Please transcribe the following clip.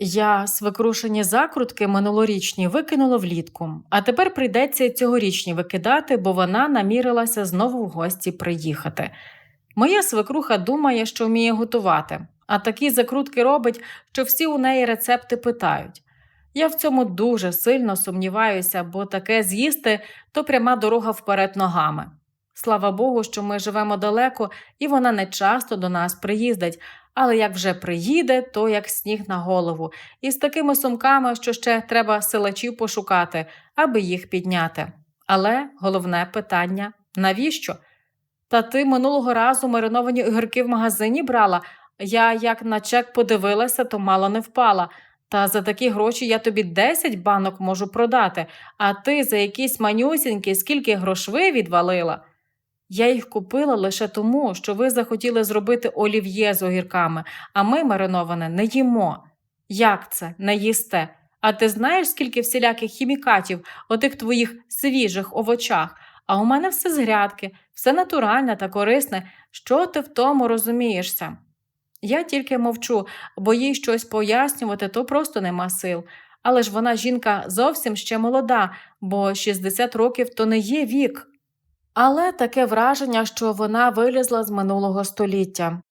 Я свекрушені закрутки минулорічні викинула влітку, а тепер прийдеться цьогорічні викидати, бо вона намірилася знову в гості приїхати. Моя свекруха думає, що вміє готувати, а такі закрутки робить, що всі у неї рецепти питають. Я в цьому дуже сильно сумніваюся, бо таке з'їсти то пряма дорога вперед ногами. Слава Богу, що ми живемо далеко, і вона не часто до нас приїздить, але як вже приїде, то як сніг на голову, і з такими сумками, що ще треба силачів пошукати, аби їх підняти. Але головне питання навіщо? Та ти минулого разу мариновані огірки в магазині брала. Я як на чек подивилася, то мало не впала. Та за такі гроші я тобі 10 банок можу продати, а ти за якісь манюсінькі скільки грошви відвалила. Я їх купила лише тому, що ви захотіли зробити олів'є з огірками, а ми мариноване не їмо. Як це не їсте? А ти знаєш, скільки всіляких хімікатів у тих твоїх свіжих овочах? А у мене все з грядки, все натуральне та корисне. Що ти в тому розумієшся? Я тільки мовчу, бо їй щось пояснювати, то просто нема сил. Але ж вона жінка зовсім ще молода, бо 60 років то не є вік. Але таке враження, що вона вилізла з минулого століття.